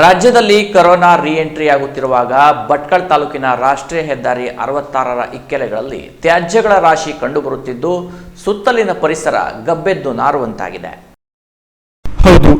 ರಾಜ್ಯದಲ್ಲಿ corona re-entry ಆಗುತ್ತಿರುವಾಗ Bhatkal ತಾಲೂಕಿನ ರಾಷ್ಟ್ರೀಯ ಹೆದ್ದಾರಿ ಅರವತ್ತಾರರ ಇಕ್ಕೆಲೆಗಳಲ್ಲಿ ತ್ಯಾಜ್ಯಗಳ ರಾಶಿ ಕಂಡುಬರುತ್ತಿದ್ದು, ಸುತ್ತಲಿನ ಪರಿಸರ ಗಬ್ಬೆದ್ದು ನಾರುವಂತಾಗಿದೆ. ಹೌದು,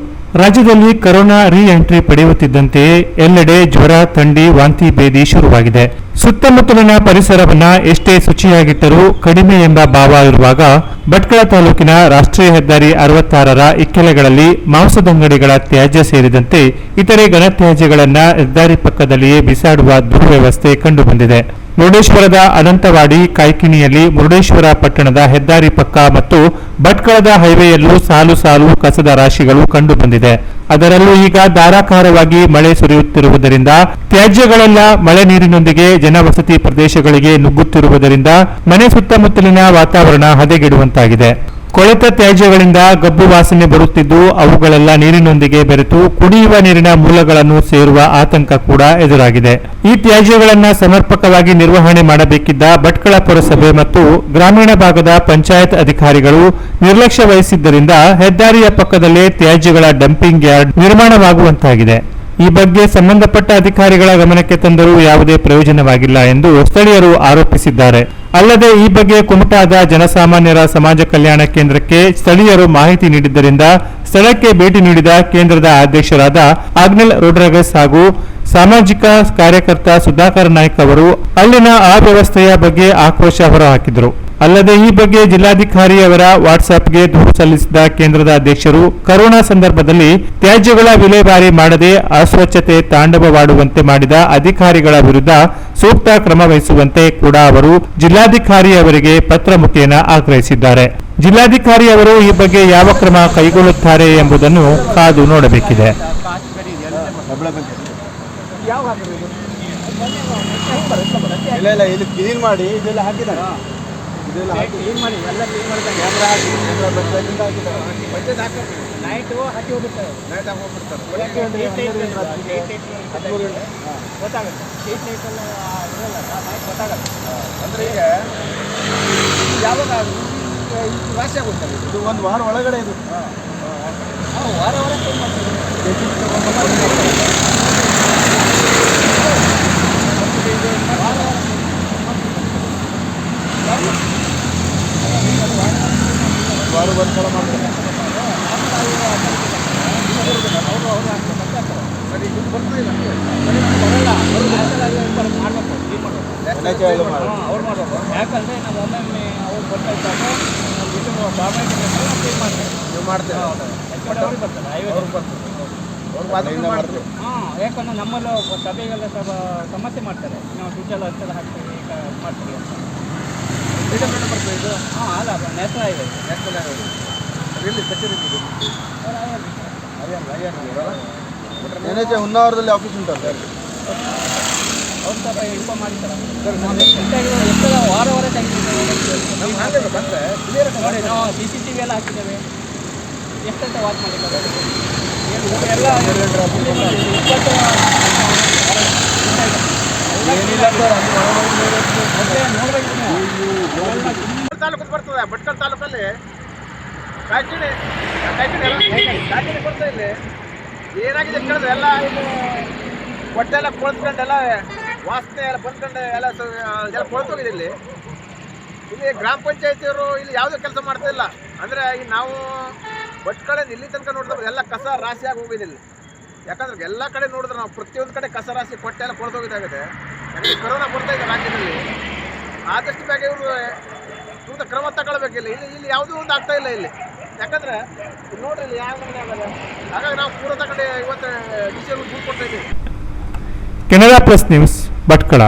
ರಾಜ್ಯದಲ್ಲಿ ಕೊರೋನಾ ರಿಎಂಟ್ರಿ ಪಡೆಯುತ್ತಿದ್ದಂತೆ ಪಡೆಯುತ್ತಿದ್ದಂತೆಯೇ ಎಲ್ಲೆಡೆ ಜ್ವರ, ಥಂಡಿ, ವಾಂತಿ ಭೇದಿ ಶುರುವಾಗಿದೆ. ಸುತ್ತಮುತ್ತಲಿನ ಪರಿಸರವನ್ನ ಎಷ್ಟೇ ಶುಚಿಯಾಗಿಟ್ಟರೂ ಕಡಿಮೆ ಎಂಬ ಭಾವ ಇರುವಾಗ ಭಟ್ಕಳ ತಾಲೂಕಿನ ರಾಷ್ಟ್ರೀಯ ಹೆದ್ದಾರಿ ಅರವತ್ತಾರರ ಇಕ್ಕೆಲೆಗಳಲ್ಲಿ ಮಾಂಸದಂಗಡಿಗಳ ತ್ಯಾಜ್ಯ ಸೇರಿದಂತೆ ಇತರೆ ಘನತ್ಯಾಜ್ಯಗಳನ್ನ ಹೆದ್ದಾರಿ ಪಕ್ಕದಲ್ಲಿಯೇ ಬಿಸಾಡುವ ದುರ್ವ್ಯವಸ್ಥೆ ಕಂಡುಬಂದಿದೆ. ಮುರುಡೇಶ್ವರದ ಅನಂತವಾಡಿ ಕಾಯ್ಕಿಣಿಯಲ್ಲಿ ಮುರುಡೇಶ್ವರ ಪಟ್ಟಣದ ಹೆದ್ದಾರಿ ಪಕ್ಕ ಮತ್ತು ಭಟ್ಕಳದ ಹೈವೇಯಲ್ಲೂ ಸಾಲು ಸಾಲು ಕಸದ ರಾಶಿಗಳು ಕಂಡುಬಂದಿದೆ. ಅದರಲ್ಲೂ ಈಗ ಧಾರಾಕಾರವಾಗಿ ಮಳೆ ಸುರಿಯುತ್ತಿರುವುದರಿಂದ, ತ್ಯಾಜ್ಯಗಳೆಲ್ಲ ಮಳೆ ನೀರಿನೊಂದಿಗೆ ಜನವಸತಿ ಪ್ರದೇಶಗಳಿಗೆ ನುಗ್ಗುತ್ತಿರುವುದರಿಂದ ಮನೆ ಸುತ್ತಮುತ್ತಲಿನ ವಾತಾವರಣ ಹದಗೆಡುವಂತಾಗಿದೆ. ಕೊಳೆತ ತ್ಯಾಜ್ಯಗಳಿಂದ ಗಬ್ಬು ವಾಸನೆ ಬರುತ್ತಿದ್ದು, ಅವುಗಳೆಲ್ಲ ನೀರಿನೊಂದಿಗೆ ಬೆರೆತು ಕುಡಿಯುವ ನೀರಿನ ಮೂಲಗಳನ್ನು ಸೇರುವ ಆತಂಕ ಕೂಡ ಎದುರಾಗಿದೆ. ಈ ತ್ಯಾಜ್ಯಗಳನ್ನು ಸಮರ್ಪಕವಾಗಿ ನಿರ್ವಹಣೆ ಮಾಡಬೇಕಿದ್ದ ಭಟ್ಕಳ ಪುರಸಭೆ ಮತ್ತು ಗ್ರಾಮೀಣ ಭಾಗದ ಪಂಚಾಯತ್ ಅಧಿಕಾರಿಗಳು ನಿರ್ಲಕ್ಷ್ಯ ವಹಿಸಿದ್ದರಿಂದ ಹೆದ್ದಾರಿಯ ಪಕ್ಕದಲ್ಲೇ ತ್ಯಾಜ್ಯಗಳ ಡಂಪಿಂಗ್ ಯಾರ್ಡ್ ನಿರ್ಮಾಣವಾಗುವಂತಾಗಿದೆ. ಈ ಬಗ್ಗೆ ಸಂಬಂಧಪಟ್ಟ ಅಧಿಕಾರಿಗಳ ಗಮನಕ್ಕೆ ತಂದರೂ ಯಾವುದೇ ಪ್ರಯೋಜನವಾಗಿಲ್ಲ ಎಂದು ಸ್ಥಳೀಯರು ಆರೋಪಿಸಿದ್ದಾರೆ. ಅಲ್ಲದೆ ಈ ಬಗ್ಗೆ ಕುಮಟಾದ ಜನಸಾಮಾನ್ಯರ ಸಮಾಜ ಕಲ್ಯಾಣ ಕೇಂದ್ರಕ್ಕೆ ಸ್ಥಳೀಯರು ಮಾಹಿತಿ ನೀಡಿದ್ದರಿಂದ ಸ್ಥಳಕ್ಕೆ ಭೇಟಿ ನೀಡಿದ ಕೇಂದ್ರದ ಅಧ್ಯಕ್ಷರಾದ ಆಗ್ನೆಲ್ ರೋಡ್ರಗಸ್ ಹಾಗೂ ಸಾಮಾಜಿಕ ಕಾರ್ಯಕರ್ತ ಸುಧಾಕರ್ ನಾಯ್ಕ್ ಅವರು ಅಲ್ಲಿನ ಅವ್ಯವಸ್ಥೆಯ ಬಗ್ಗೆ ಆಕ್ರೋಶ ಹೊರಹಾಕಿದರು. ಅಲ್ಲದೆ ಈ ಬಗ್ಗೆ ಜಿಲ್ಲಾಧಿಕಾರಿಯವರ ವಾಟ್ಸ್ಆಪ್ಗೆ ದೂರು ಸಲ್ಲಿಸಿದ ಕೇಂದ್ರದ ಅಧ್ಯಕ್ಷರು ಕರೋನಾ ಸಂದರ್ಭದಲ್ಲಿ ತ್ಯಾಜ್ಯಗಳ ವಿಲೇವಾರಿ ಮಾಡದೆ ಅಸ್ವಚ್ಛತೆ ತಾಂಡವವಾಡುವಂತೆ ಮಾಡಿದ ಅಧಿಕಾರಿಗಳ ವಿರುದ್ಧ ಸೂಕ್ತ ಕ್ರಮ ವಹಿಸುವಂತೆ ಕೂಡ ಅವರು ಜಿಲ್ಲಾಧಿಕಾರಿ ಅವರಿಗೆ ಪತ್ರ ಮುಖೇನ ಆಗ್ರಹಿಸಿದ್ದಾರೆ. ಜಿಲ್ಲಾಧಿಕಾರಿ ಅವರು ಈ ಬಗ್ಗೆ ಯಾವ ಕ್ರಮ ಕೈಗೊಳ್ಳುತ್ತಾರೆ ಎಂಬುದನ್ನು ಕಾದು ನೋಡಬೇಕಿದೆ. ಮಾಡಿ ಇದೆಲ್ಲ ಇದೆಲ್ಲ ಹಾಕಿ. ಕ್ಲೀನ್ ಮಾಡಿ ಎಲ್ಲ ಕ್ಲೀನ್ ಮಾಡ್ತಾರೆ ಕ್ಯಾಮ್ರಾ ಹಾಕಿ ಕ್ಯಾಮ್ರಾ ಬಂದಾಗಿಂದ ಹಾಕಿದ್ದಾರೆ ಬಟ್ಟೆ ಹಾಕಿ. ನೈಟು ಹಾಕಿ ಹೋಗ್ಬಿಡ್ತಾರೆ. ನೈಟ್ ಹಾಕಿ ಹೋಗ್ಬಿಡ್ತಾರೆ ಹದಿಮೂರು ಗಂಟೆ ಗೊತ್ತಾಗುತ್ತೆ. ಸ್ಟ್ರೀಟ್ ಲೈಟ್ ಎಲ್ಲ ಇರಲ್ಲ ನೈಟ್ ಗೊತ್ತಾಗಲ್ಲ. ಅಂದರೆ ಈಗ ಯಾವಾಗ ಇದು ವಾಸಿ ಆಗುತ್ತಲ್ಲ ಇದು ಒಂದು ವಾರ ಒಳಗಡೆ ಇದು ವಾರ ವಾರ ಕ್ಲೀನ್ ವಾರ ಸಲ ಮಾಡ್ತಾರೆ ಅವ್ರು ಮಾಡ್ಬೇಕು ಯಾಕಂದ್ರೆ ನಾವು ಅವ್ರು ನಾವು ನೀವು ಅವ್ರಿಗೆ ಬರ್ತಾರೆ ಐವತ್ತು ಬರ್ತದೆ ಹಾಂ ಯಾಕಂದ್ರೆ ನಮ್ಮಲ್ಲೂ ಸಭೆಗೆಲ್ಲ ಸ್ವಲ್ಪ ಸಮಸ್ಯೆ ಮಾಡ್ತಾರೆ ನಾವು ದುಡ್ಡೆಲ್ಲ ಹಚ್ಚೆಲ್ಲ ಹಾಕ್ತೀವಿ ಮಾಡ್ತೀವಿ ಅಂತ ಬರ್ತದೆ ಇದು ಹಾಂ ಅಲ್ಲ ನ್ಯಾಷನಲ್ ಹೈವೇ ನ್ಯಾಷನಲ್ ಹೈವೇ ಎಲ್ಲಿ ಕಚೇರಿ ಎನ್ ಎಚ್ ಉನ್ನಾವರದಲ್ಲಿ ಆಫೀಸ್ ಉಂಟಲ್ಲ ಸರ್ ಸ್ವಲ್ಪ ಇನ್ಫಾರ್ಮ್ ಮಾಡಿದ್ದಾರೆ ಸರ್ ಎಷ್ಟೆಲ್ಲ ವಾರ ವಾರ ಹಾಗೆ ಬಂದರೆ ಕ್ಲಿಯರ್ ನೋಡಿ ನಾವು ಸಿ ಸಿ ಟಿ ವಿ ಎಲ್ಲ ಹಾಕಿದ್ದೇವೆ ಎಷ್ಟಂತ ವಾಚ್ ಮಾಡಿದ್ದಾರೆ ಎಲ್ಲ ಇಪ್ಪತ್ತು ಸರ್ ನೋಡ್ಬೇಕು. ತಾಲೂಕು ಬರ್ತದೆ? ಭಟ್ಕಳ ತಾಲೂಕಲ್ಲಿ? ಕಾಯ್ಕಿಣಿ ಕಾಯ್ಕಿಣಿ ಎಲ್ಲ ಕಾಯ್ಕಿಣಿ ಬರ್ತಾ ಇಲ್ಲಿ. ಏನಾಗಿದೆ ಕೇಳಿದ್ರೆ ಎಲ್ಲ ಇಲ್ಲಿ ಹೊಟ್ಟೆ ಎಲ್ಲ ಕೊಳ್ತ್ಕೊಂಡೆಲ್ಲ ವಾಸನೆ ಎಲ್ಲ ಬಂದ್ಕೊಂಡು ಎಲ್ಲ ಎಲ್ಲ ಕೊಳ್ತೋಗಿದೆ ಇಲ್ಲಿ. ಇಲ್ಲಿ ಗ್ರಾಮ ಪಂಚಾಯತಿಯವರು ಇಲ್ಲಿ ಯಾವುದೇ ಕೆಲಸ ಮಾಡ್ತಾ ಇಲ್ಲ. ಅಂದರೆ ಈಗ ನಾವು ಭಟ್ಕಳಿಂದ ಇಲ್ಲಿ ತನಕ ನೋಡಿದ್ರೆ ಎಲ್ಲ ಕಸ ರಾಶಿಯಾಗಿ ಹೋಗಿದೆ ಇಲ್ಲಿ. ಯಾಕಂದ್ರೆ ಎಲ್ಲ ಕಡೆ ನೋಡಿದ್ರೆ ನಾವು ಪ್ರತಿಯೊಂದು ಕಡೆ ಕಸ ರಾಶಿ ಕೊಟ್ಟೆ ಎಲ್ಲ ಕೊಳ್ತೋಗಿದ್ದಾಗಿದೆ ಕೊರೋನಾ ಬರ್ತಾ ಇದೆ ರಾಜ್ಯದಲ್ಲಿ. ಆದಷ್ಟು ಬೇಗ ಇವರು ಸೂಕ್ತ ಕ್ರಮ ತಗೊಳ್ಬೇಕು ಇಲ್ಲಿ. ಇಲ್ಲಿ ಇಲ್ಲಿ ಯಾವುದೂ ಒಂದು ಆಗ್ತಾ ಇಲ್ಲ ಇಲ್ಲಿ. ಯಾಕಂದ್ರೆ, ನೋಡ್ರಿ ಇಲ್ಲಿ ಯಾವ ಆಗಲ್ಲ ಹಾಗಾಗಿ ನಾವು ಪೂರ ತಗೊಂಡು ಇವತ್ತು ಡಿ ಸಿ ದೂರು ಕೊಡ್ತಾ ಇದ್ದೀವಿ. Canara plus news Bhatkal.